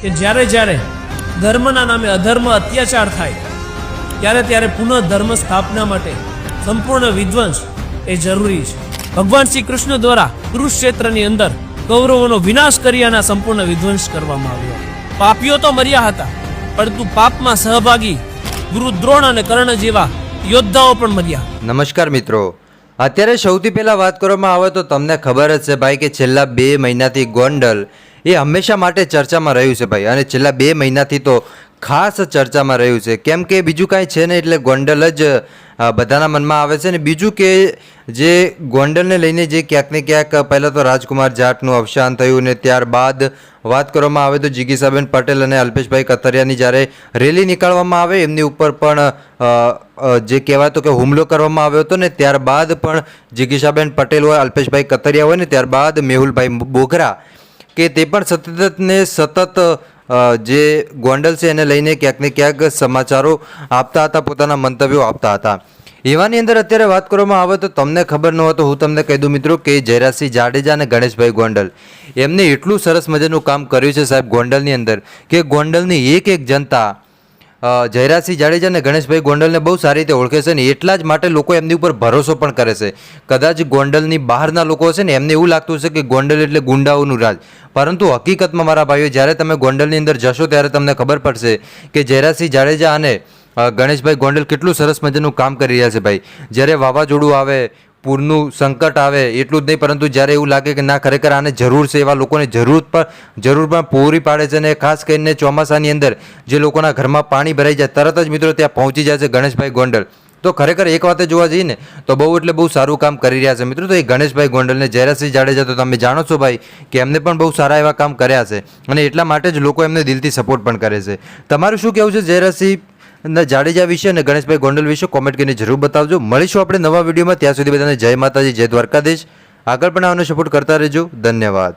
કે જ્યારે જ્યારે ધર્મના નામે અધર્મ અત્યાચાર થાય, ત્યારે ત્યારે પુનઃ ધર્મ સ્થાપના માટે સંપૂર્ણ વિધ્વંસ એ જરૂરી છે. ભગવાન શ્રી કૃષ્ણ દ્વારા કુરુક્ષેત્રની અંદર કૌરવોનો વિનાશ કર્યાના સંપૂર્ણ વિધ્વંસ કરવામાં આવ્યો. પાપીઓ તો મર્યા હતા, પરંતુ પાપમાં સહભાગી ગુરુ દ્રોણ અને કર્ણ જેવા યોદ્ધાઓ પણ મર્યા. નમસ્કાર મિત્રો. અત્યારે સૌથી પહેલાં વાત કરવામાં આવે તો તમને ખબર જ છે ભાઈ કે છેલ્લા બે મહિનાથી ગોંડલ એ હંમેશા માટે ચર્ચામાં રહ્યું છે ભાઈ. અને છેલ્લા બે મહિનાથી તો ખાસ ચર્ચામાં રહ્યું છે. કેમ કે બીજું કાંઈ છે ને એટલે ગોંડલ જ બધાના મનમાં આવે છે. ને બીજું કે જે ગોંડલને લઈને જે ક્યાંક ને ક્યાંક પહેલાં તો રાજકુમાર જાટનું અવસાન થયું ને ત્યારબાદ વાત કરવામાં આવે તો જીગીસાબેન પટેલ અને અલ્પેશભાઈ કથરિયાની જ્યારે રેલી નીકાળવામાં આવે, એમની ઉપર પણ જે કહેવાય કહેવાતો કે હુમલો કરવામાં આવ્યો હતો ને ત્યારબાદ પણ જિગીસાબેન પટેલ હોય, અલ્પેશભાઈ કથરિયા હોય ને ત્યારબાદ મેહુલભાઈ બોગરા કે તે પણ સતત ને સતત જે ગોંડલ છે એને લઈને ક્યાંક ને ક્યાંક સમાચારો આપતા હતા, પોતાના મંતવ્યો આપતા હતા. એવાની અંદર અત્યારે વાત કરવામાં આવે તો તમને ખબર ન હોય તો હું તમને કહી દઉં મિત્રો કે જયરાજસિંહ જાડેજા અને ગણેશભાઈ ગોંડલ, એમને એટલું સરસ મજાનું કામ કર્યું છે સાહેબ ગોંડલની અંદર કે ગોંડલની એક એક જનતા જયરાજસિંહ જાડેજા અને ગણેશભાઈ ગોંડલને બહુ સારી રીતે ઓળખે છે ને એટલા જ માટે લોકો એમની ઉપર ભરોસો પણ કરે છે. કદાચ ગોંડલની બહારના લોકો છે ને એમને એવું લાગતું હશે કે ગોંડલ એટલે ગુંડાઓનું રાજ. પરંતુ હકીકતમાં મારા ભાઈઓ, જ્યારે તમે ગોંડલની અંદર જશો, ત્યારે તમને ખબર પડશે કે જયરાજસિંહ જાડેજા અને ગણેશભાઈ ગોંડલ કેટલું સરસ મજાનું કામ કરી રહ્યા છે ભાઈ. જ્યારે વાવાઝોડું આવે પૂરનું સંકટ આવે એટલું જ નહીં, પરંતુ જ્યારે એવું લાગે કે ના, ખરેખર આને જરૂર છે, એવા લોકોને જરૂર પણ જરૂર પણ પૂરી પાડે છે અને ખાસ કરીને ચોમાસાની અંદર જે લોકોના ઘરમાં પાણી ભરાઈ જાય, તરત જ મિત્રો ત્યાં પહોંચી જાય છે ગણેશભાઈ ગોંડલ. તો ખરેખર એક વાતે જોવા જઈએ ને, તો બહુ એટલે બહુ સારું કામ કરી રહ્યા છે મિત્રો. તો એ ગણેશભાઈ ગોંડલને જયરાજસિંહ જાડેજા, તો તમે જાણો છો ભાઈ કે એમને પણ બહુ સારા એવા કામ કર્યા છે અને એટલા માટે જ લોકો એમને દિલથી સપોર્ટ પણ કરે છે. તમારું શું કહેવું છે જયરાજસિંહ? જાડેજા વિશે અને ગણેશભાઈ ગોંડલ વિશે કોમેન્ટ કરીને જરૂર બતાવજો. મળીશું આપણે નવા વિડીયોમાં. ત્યાં સુધી બધાને જય માતાજી, જય દ્વારકાધીશ. આગળ પણ આવવાનો સપોર્ટ કરતા રહેજો. ધન્યવાદ.